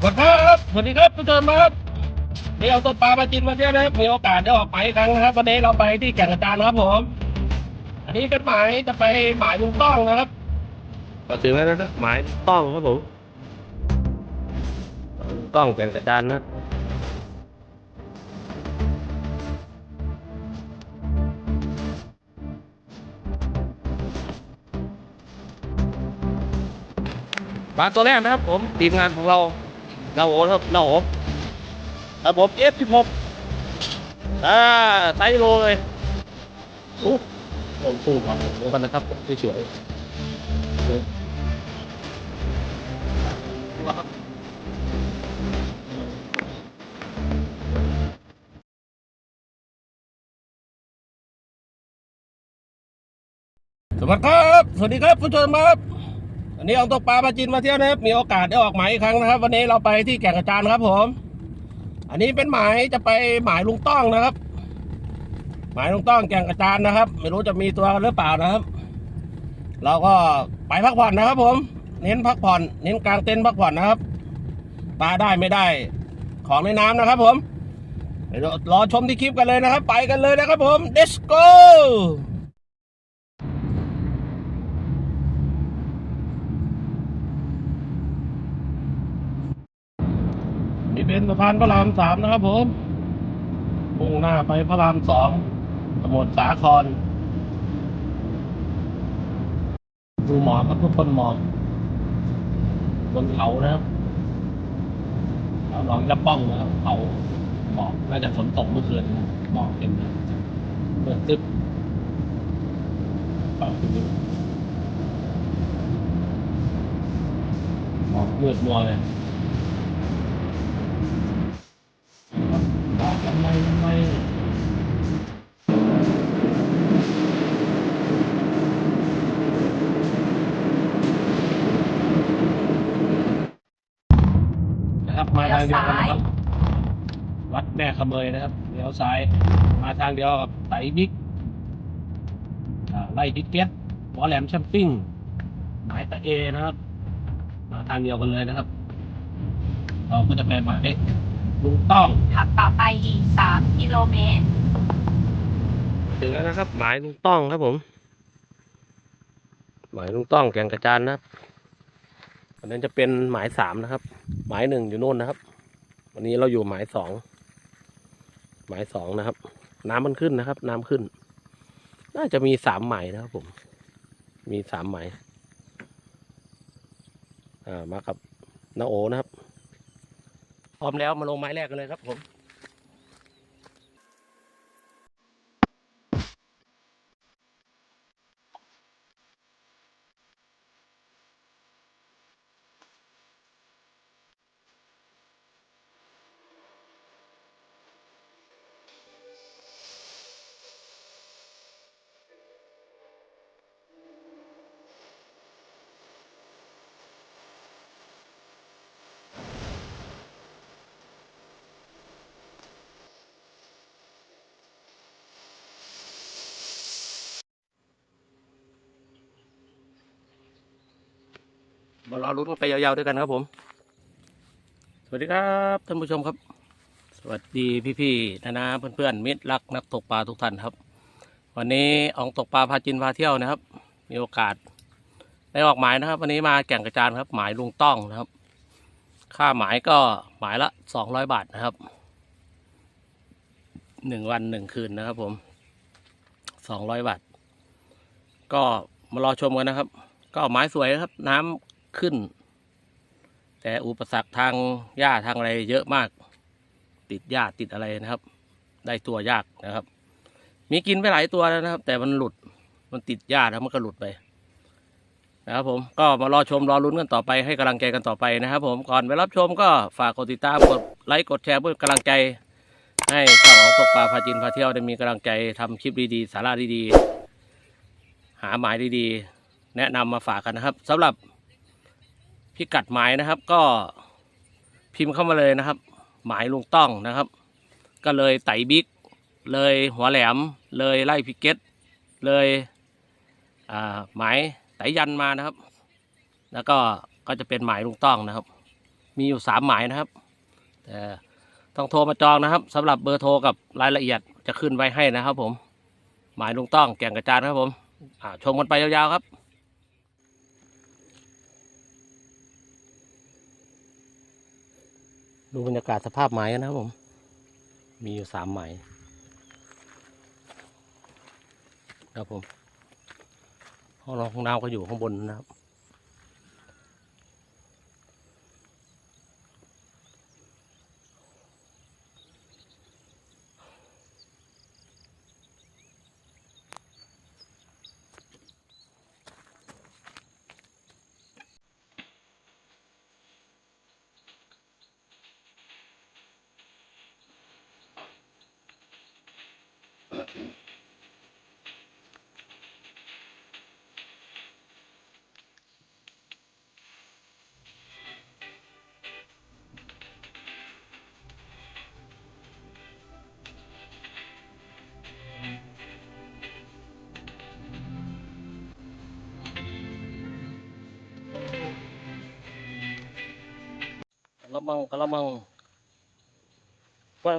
สวัสดีครับสวัสดีครับทุกท่านครับนี่เอาต้นปลามาจินมาเที่ยวนะครับมีโอกาสได้ออกไปอีกครั้งนะครับ วันนี้เราไปที่แก่งกระจานครับผม อันนี้เป็นหมายจะไปหมายลุงต้องนะครับก็ถึงแล้วนะหมายต้องครับผมต้องแก่งกระจานนะปลาตัวแรกนะครับผมทีมงานของเรา เราโอครับเราโอครับผมเอฟสิบหกอ่าไซโลเลยโอ้ผมสู้ก่อนเดี๋ยวกันนะครับสวยสวัสดีครับ สวัสดีครับผู้ชมครับ วันนี้เอาตกปลามาจินมาเที่ยวนะครับ มีโอกาสได้ออกหมายอีกครั้งนะครับ วันนี้เราไปที่แก่งกระจานครับผม อันนี้เป็นหมายจะไปหมายลุงต้องนะครับ หมายลุงต้องแก่งกระจานนะครับ ไม่รู้จะมีตัวกันหรือเปล่านะครับ เราก็ไปพักผ่อนนะครับ ผม เน้นพักผ่อน เน้นกลางเต็นท์พักผ่อนนะครับ ปลาได้ไม่ได้ ของในน้ำนะครับ ผมรอชมที่คลิปกันเลยนะครับ ไปกันเลยนะครับ ผม let's go นี่เป็นสะ พานพระรามสามนะครับผมมุ่งหน้าไปพระรามสองสมุทรสาคร ดูหมอกครับทุกคนหมอกบนเขานะครับเราลองจะป้องนะครับเขาหมอกน่าจะฝนตกเมื่อคืนหมอกเต็มเลยเปิดตึ๊บเปิดตึ๊บหมอกมืดมัวเลย ขเมยนะครับเลี้ยวซ้ายมาทางเดียวกับไตบิ๊กอ่าไล่บิ๊กเก็ตหัวแหลมแชมปิ้งหมายตะเอนะครับมาทางเดียวกันเลยนะครับ เราก็จะไปหมายลุงต้องขับต่อไปอีก3กิโลเมตรถึงแล้วนะครับ หมายลุงต้องครับผม หมายลุงต้องแก่งกระจานนะครับอันนั้นจะเป็นหมายสามนะครับ หมายหนึ่งอยู่โน่นนะครับ วันนี้เราอยู่หมายสอง หมายสองนะครับ น้ำมันขึ้นนะครับ น้ำขึ้น น่าจะมีสามหมายนะครับผม มีสามหมายอ่ามากับนาโอนะครับพร้อมแล้วมาลงไม้แรกกันเลยครับผม มารอรุ้นกันไปยาวๆด้วยกันครับผม สวัสดีครับท่านผู้ชมครับ สวัสดีพี่ๆนานาเพื่อนๆมิตรรักนักตกปลาทุกท่านครับ วันนี้อองตกปลาพาจินพาเที่ยวนะครับ มีโอกาสได้ออกหมายนะครับ วันนี้มาแก่งกระจานครับ หมายลุงต้องนะครับ ค่าหมายก็หมายละสองร้อยบาทนะครับหนึ่งวันหนึ่งคืนนะครับ ผมสองร้อยบาท ก็มารอชมกันนะครับ ก็หมายสวยครับ น้ำ ขึ้น แต่อุปสรรคทางหญ้าทางอะไรเยอะมาก ติดหญ้าติดอะไรนะครับ ได้ตัวยากนะครับ มีกินไปหลายตัวแล้วนะครับ แต่มันหลุดมันติดหญ้าแล้วมันก็หลุดไปนะครับผมก็มารอชมรอลุ้นกันต่อไปให้กำลังใจกันต่อไปนะครับ ผมก่อนไปรับชมก็ฝากกดติดตามกดไลค์กดแชร์เพื่อกำลังใจ ให้ช่องของตกปลาพาจินพาเที่ยวได้มีกำลังใจทำคลิปดีๆสาระดีๆ หาหมายดีๆ แนะนำมาฝากกันนะครับสำหรับ พิกัดหมายนะครับ ก็พิมพ์เข้ามาเลยนะครับ หมายลุงต้องนะครับ ก็เลยไต่บิ๊กเลยหัวแหลมเลยไล่พิเก็ตเลยอ่าหมายไต่ยันมานะครับ แล้วก็ก็จะเป็นหมายลุงต้องนะครับ มีอยู่สามหมายนะครับแต่ต้องโทรมาจองนะครับสำหรับเบอร์โทรกับรายละเอียดจะขึ้นไว้ให้นะครับ ผม หมายลุงต้องแก่งกระจานครับผมชมกันไปยาวๆครับ ดูบรรยากาศสภาพไม้กันนะครับผม มีอยู่สามไม้ครับผมห้องนอนห้องน้ำก็อยู่ข้างบนนะครับ กระมังกระมังปล่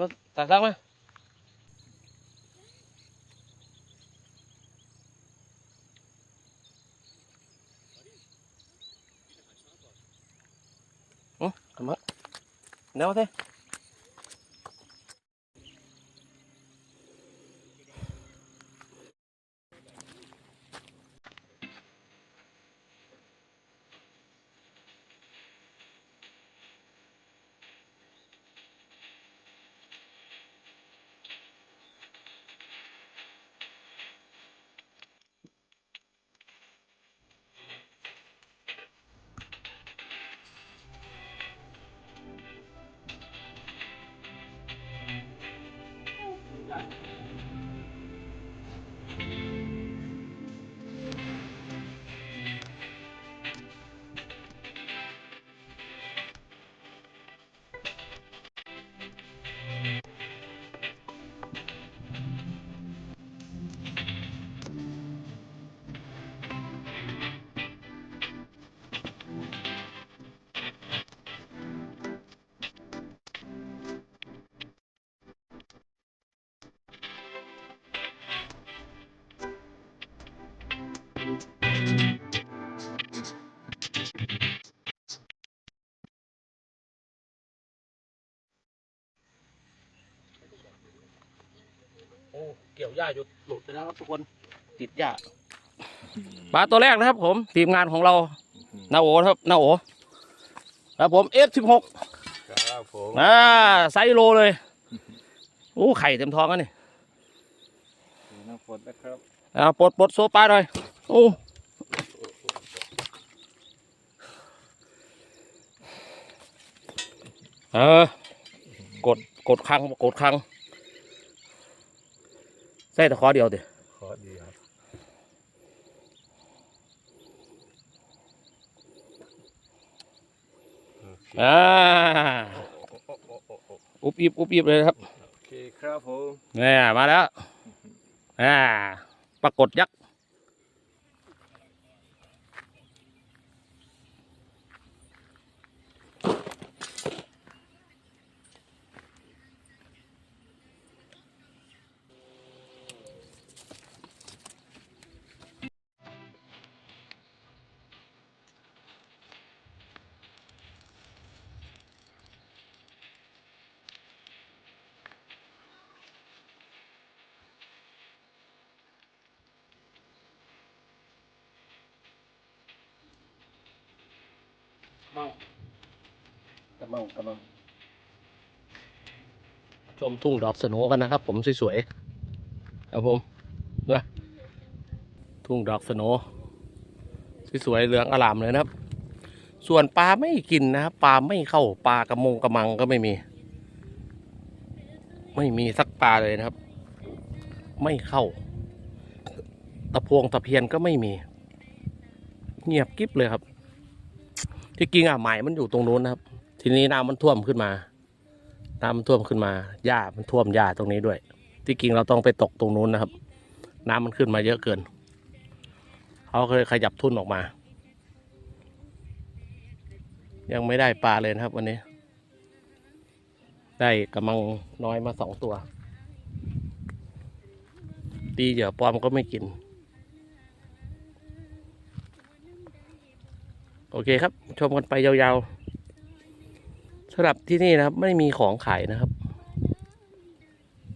อยมาตักซักมาอืมกระมังแนวเท่โอ้เกี่ยวหญ้าอยู่หลุดไปแล้วครับทุกคนติดหญ้าปลาตัวแรกนะครับ ผมทีมงานของเรานาโอครับนาโอครับผม F16 ครับผมอ่าไซส์โลเลยโอ้ไข่เต็มท้องแล้วนี่น้ำฝนนะครับอ่าปลดปลดโซปลาหน่อยโอ้เออกดกดครั้งกดครั้ง ใส่ตะขอเดียวดิขอดีครับโอเคอ่าโอ้โอ้โอ้โอ้อุบอิบอุบอิบเลยครับโอเคครับผมเนี่ยมาแล้วอ่าปรากฏยักษ์ มั่งกระมังกระมังชมทุ่งดอกสโหนกันนะครับ ผมสวยๆครับผมนะทุ่งดอกสโหนสวยๆเหลืองอลามเลยนะครับ ส่วนปลาไม่กินนะครับปลาไม่เข้าปลากระมงกระมังก็ไม่มี ไม่มีสักปลาเลยนะครับ ไม่เข้า ตะพวงตะเพียนก็ไม่มี เงียบกริบเลยครับ ที่จริงอะหมายมันอยู่ตรงนู้นนะครับ ทีนี้น้ำมันท่วมขึ้นมาน้ำมันท่วมขึ้นมาหญ้ามันท่วมหญ้าตรงนี้ด้วย ที่จริงเราต้องไปตกตรงนู้นนะครับ น้ำมันขึ้นมาเยอะเกินเขาเคยขยับทุ่นออกมา ยังไม่ได้ปลาเลยนะครับ วันนี้ ได้กำมังน้อยมาสองตัว ตีเหยื่อปลอมก็ไม่กิน โอเคครับ ชมกันไปยาวๆสำหรับที่นี่นะครับ ไม่มีของขายนะครับ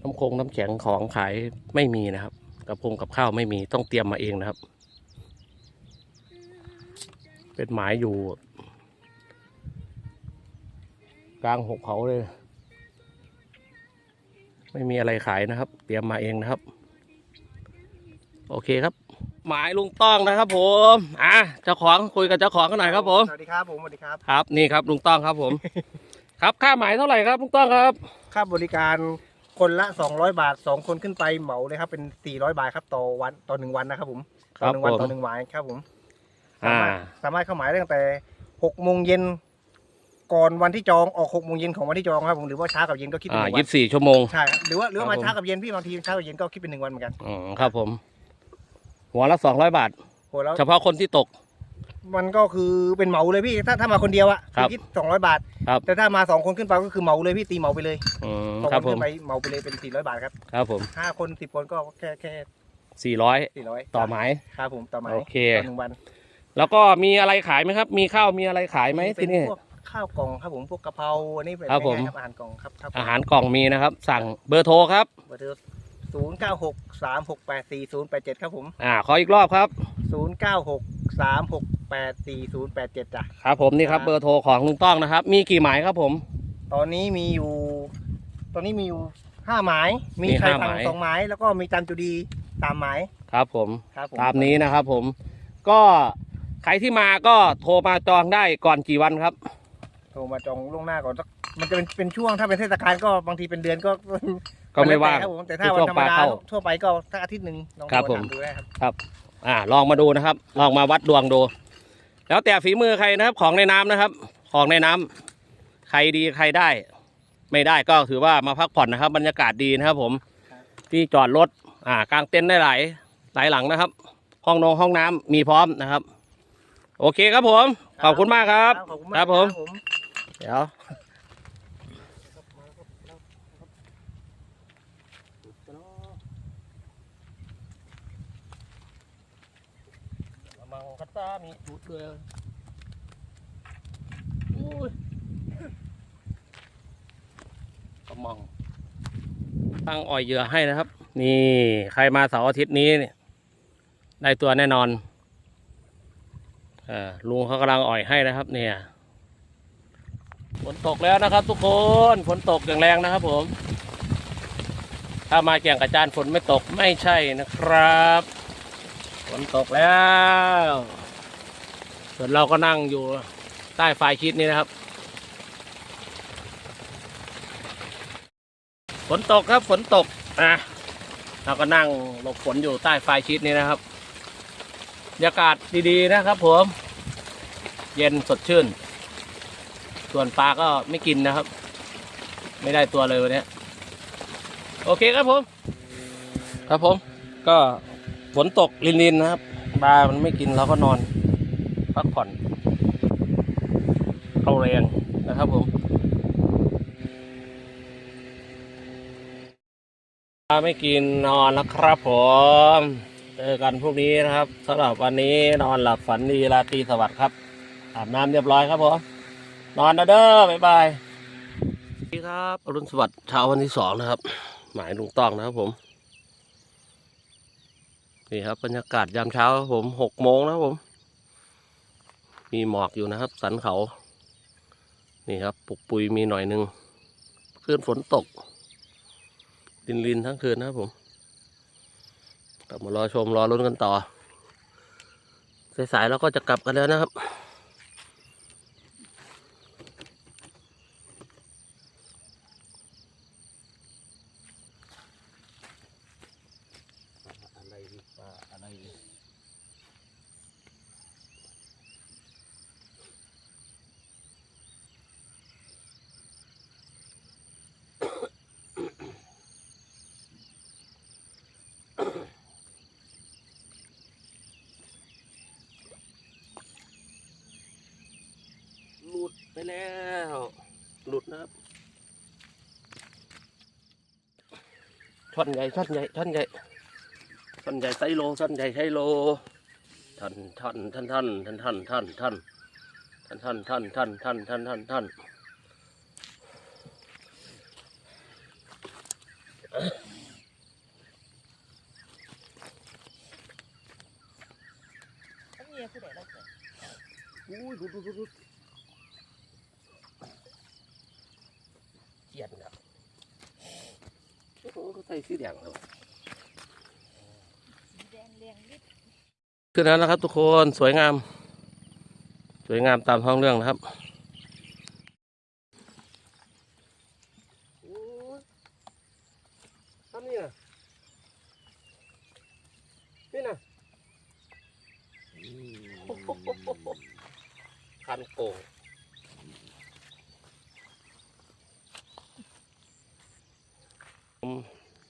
น้ำคงน้ำแข็งของขายไม่มีนะครับกับพงกับข้าวไม่มีต้องเตรียมมาเองนะครับ เป็นหมายอยู่ กลางหุบเขาเลย ไม่มีอะไรขายนะครับ เตรียมมาเองนะครับ โอเคครับ หมายลุงต้องนะครับ ผมอะเจ้าของคุยกับเจ้าของกันหน่อยครับผมสวัสดีครับผมสวัสดีครับครับนี่ครับลุงต้องครับผม ครับค่าหมายเท่าไหร่ครับลุงต้องครับ ค่าบริการคนละ 200 บาท 2 คนขึ้นไปเหมาเลยครับเป็น 400 บาทครับต่อวันต่อหนึ่งวันนะครับผมคต่รัอบหนึ่งวันผมต่อหนึ่งหมายครับผมอ่าสามารถสามารถเข้าหมายได้ตั้งแต่6โมงเย็นก่อนวันที่จองออก6โมงเย็นของวันที่จองครับผมหรือว่าเช้ากับเย็นก็คิดเป็นอ่าหนึ่งวัยี่นสิบสี่ชั่วโมงใช่ครับหรือว่าหรือว่ามาครับผมเช้ากับเย็นพี่บางทีเช้ากับเย็นก็คิดเป็นหนึ่งวันเหมือนกันอืมครับผม หัวละสองร้อยบาท โหแล้วเฉพาะคนที่ตก มันก็คือเป็นเหมาเลยพี่ถ้าถ้ามาคนเดียวอะครับคิด200บาท ครับ แต่ถ้ามาสองคนขึ้นไปก็คือเหมาเลยพี่ตีเหมาไปเลยอืมสองครับคนผขึ้มนไปเหมาไปเลยเป็น400บาทครับครับผมห้าคนสิบคนก็แค่แค่สี่ร้อย400ต่อหมาย ครับผมต่อหมายโอเค ต่อหนึ่งวันแล้วก็มีอะไรขายไหมครับ มีข้าวมีอะไรขายไหมเป็ที่นี่ พวกข้าวกล่องครับผมพวกกะเพราอันนี้เป็นครับผม ง่ายๆครับอาหารกล่องครับครับอาหารกล่องมีนะครับ สั่งเบอร์โทรครับเบอร์โทร ศูนย์เก้าหกสามหกแปดสี่ศูนย์แปดเจ็ดครับผมอ่าขออีกรอบครับ ศูนย์เก้าหกสามหกแปดสี่ศูนย์แปดเจ็ดจ้ะ ครับผมนี่ครับครับเบอร์โทรของลุงต้องนะครับ มีกี่หมายครับผม ตอนนี้มีอยู่ ตอนนี้มีอยู่ห้าหมาย มีมีไข่ห้าพังหมาย สองหมาย แล้วก็มีจันจุดีสามหมายครับผม ครับผมตามนี้นะครับผม ก็ใครที่มาก็โทรมาจองได้ก่อนกี่วันครับ โทรมาจองล่วงหน้าก่อนสักมันจะเป็นเป็นช่วงถ้าเป็นเทศกาลก็บางทีเป็นเดือนก็ ก็ไม่ว่าง แล้วแต่ครับผมแต่ถ้าคือวันช่วงธรรมดาปลาเข้าทั่วไปก็สักอาทิตย์หนึ่งลองครับโทผมถาดูได้ครับอ่าลองมาดูนะครับ ลองมาวัดดวงดู แล้วแต่ฝีมือใครนะครับ ของในน้ำนะครับ ของในน้ำใครดีใครได้ ไม่ได้ก็ถือว่ามาพักผ่อนนะครับ บรรยากาศดีนะครับ ผมที่จอดรถอ่ากางเต็นท์ได้หลายหลายหลังนะครับ ห้องนงห้องน้ำมีพร้อมนะครับ โอเคครับผม ขอบคุณมากครับ ขอบคุณคมากรับผมผม เดี๋ยวมั งคัตตามีจุดด้วยอุ้ยกระมังตั้งอ่อยเหยื่อให้นะครับ นี่ใครมาเสาร์อาทิตย์นี้เนี่ยได้ตัวแน่นอนอ่าลุงเขากำลังอ่อยให้นะครับ เนี่ยฝนตกแล้วนะครับ ทุกคนฝนตกอย่างแรงนะครับ ผม ถ้ามาแก่งกระจานฝนไม่ตกไม่ใช่นะครับ ฝนตกแล้ว ส่วนเราก็นั่งอยู่ใต้ไฟคิดนี้นะครับ ฝนตกครับฝนตกอะเราก็นั่งหลบฝนอยู่ใต้ไฟชิดนี้นะครับบรรยากาศดีๆนะครับผม เย็นสดชื่น ส่วนปลาก็ไม่กินนะครับ ไม่ได้ตัวเลยวันนี้ โอเคครับผม ครับผม ก็ ฝนตกลินๆนะครับปลามันไม่กินเราก็นอนพักผ่อนเอาแรงนะครับผมปลาไม่กินนอนแล้วครับผมเจอกันพรุ่งนี้นะครับสำหรับวันนี้นอนหลับฝันดีราตรีสวัสดิ์ครับอาบน้ำเรียบร้อยครับผมนอนนะเด้อบ๊ายบายสวัสดีครับอรุณสวัสดิ์เช้าวันที่สองนะครับ หมายลุงต้องนะครับผม นี่ครับบรรยากาศยามเช้าผมหกโมงนะผม มีหมอกอยู่นะครับ สันเขา นี่ครับปุกปุยมีหน่อยหนึ่งคลื่นฝนตกลินลินทั้งคืนนะครับผมกลับมารอชมรอรุ้นกันต่อ สายๆเราก็จะกลับกันแล้วนะครับ อะไรดีปลาอะไรดี แล้ว หลุดนะครับช่อนใหญ่ช่อนใหญ่ช่อนใหญ่ช่อนใหญ่ไซโลช่อนใหญ่ไซโลท่านท่านท่านท่านท่านท่านท่านท่านท่านท่านท่านท่านท่านท่านท่อนท่อน อุ้ยดูดูดูดู เกียนอะโอ้โหเขาใส่สีแดงเลยขึ้นแล้วนะครับทุกคนสวยงาม สวยงามตามท้องเรื่องนะครับโอ้ยทำนี่นะนี่นะ คันโก่ง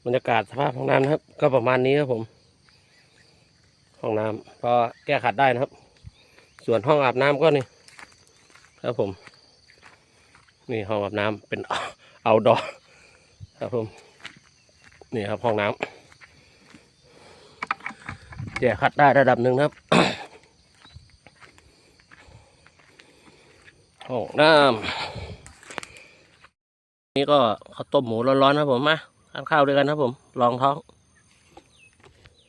บรรยากาศส ภาพห้องน้ำนะครับ ก็ประมาณนี้ครับผม ห้องน้ำพอแก้ขัดได้นะครับ ส่วนห้องอาบน้ำก็นี่ครับผม นี่ห้องอาบน้ำเป็นเอาดอครับผม นี่ครับห้องน้ำแก้ขัดได้ระดับหนึ่งนะครับ ห้องน้ำนี่ก็ข้าวต้มหมูร้อนๆนะครับผมมา ทานข้าวด้วยกันนะครับผม ลองท้อง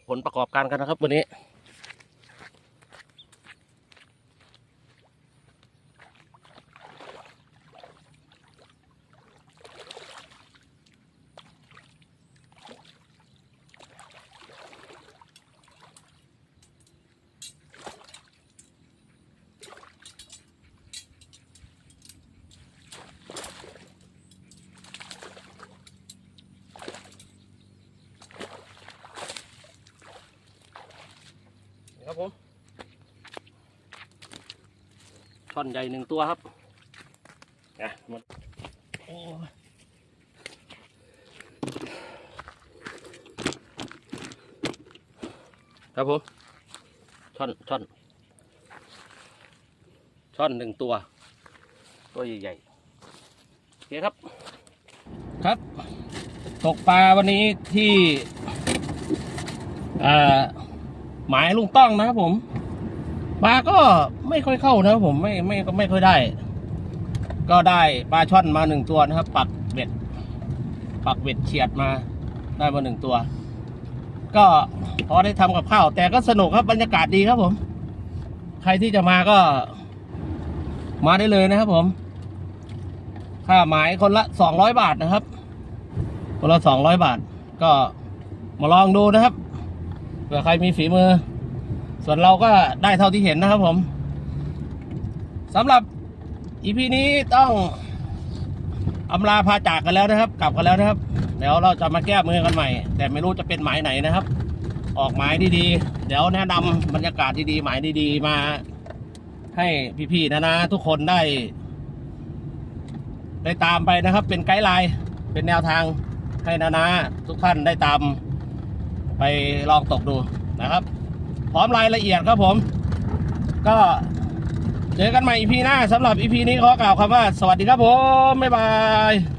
ผลประกอบการกันนะครับวันนี้ ครับผมช่อนใหญ่หนึ่งตัวครับนะหมดโอ้ยครับผมช่อนช่อนช่อนหนึ่งตัว ตัวใหญ่ๆโอเคครับ ครับ ตกปลาวันนี้ที่อ่า หมายลุงต้องนะครับผมปลาก็ไม่ค่อยเข้านะครับผมไม่ไม่ก็ไม่ค่อยได้ ก็ได้ปลาช่อนมาหนึ่งตัวนะครับ ปักเบ็ด ปักเบ็ดเฉียดมาได้มาหนึ่งตัว ก็พอได้ทำกับข้าว แต่ก็สนุกครับบรรยากาศดีครับผม ใครที่จะมาก็ มาได้เลยนะครับผม ค่าหมายคนละสองร้อยบาทนะครับ คนละสองร้อยบาท ก็มาลองดูนะครับ เผื่อใครมีฝีมือ ส่วนเราก็ได้เท่าที่เห็นนะครับผมสำหรับอีพีนี้ต้องอำลาพาจากกันแล้วนะครับ กลับกันแล้วนะครับเดี๋ยวเราจะมาแก้มือกันใหม่ แต่ไม่รู้จะเป็นหมายไหนนะครับ ออกหมายดีๆ เดี๋ยวแนะนำบรรยากาศดีๆ หมายดีๆ มาให้พี่ๆนะนะทุกคนได้ ได้ตามไปนะครับ เป็นไกด์ไลน์เป็นแนวทางให้นานาทุกท่านได้ตาม ไปลองตกดูนะครับ พร้อมรายละเอียดครับผม ก็เจอกันใหม่อีพีหน้าสำหรับอีพีนี้ขอกล่าวคำว่า สวัสดีครับผม บ๊ายบาย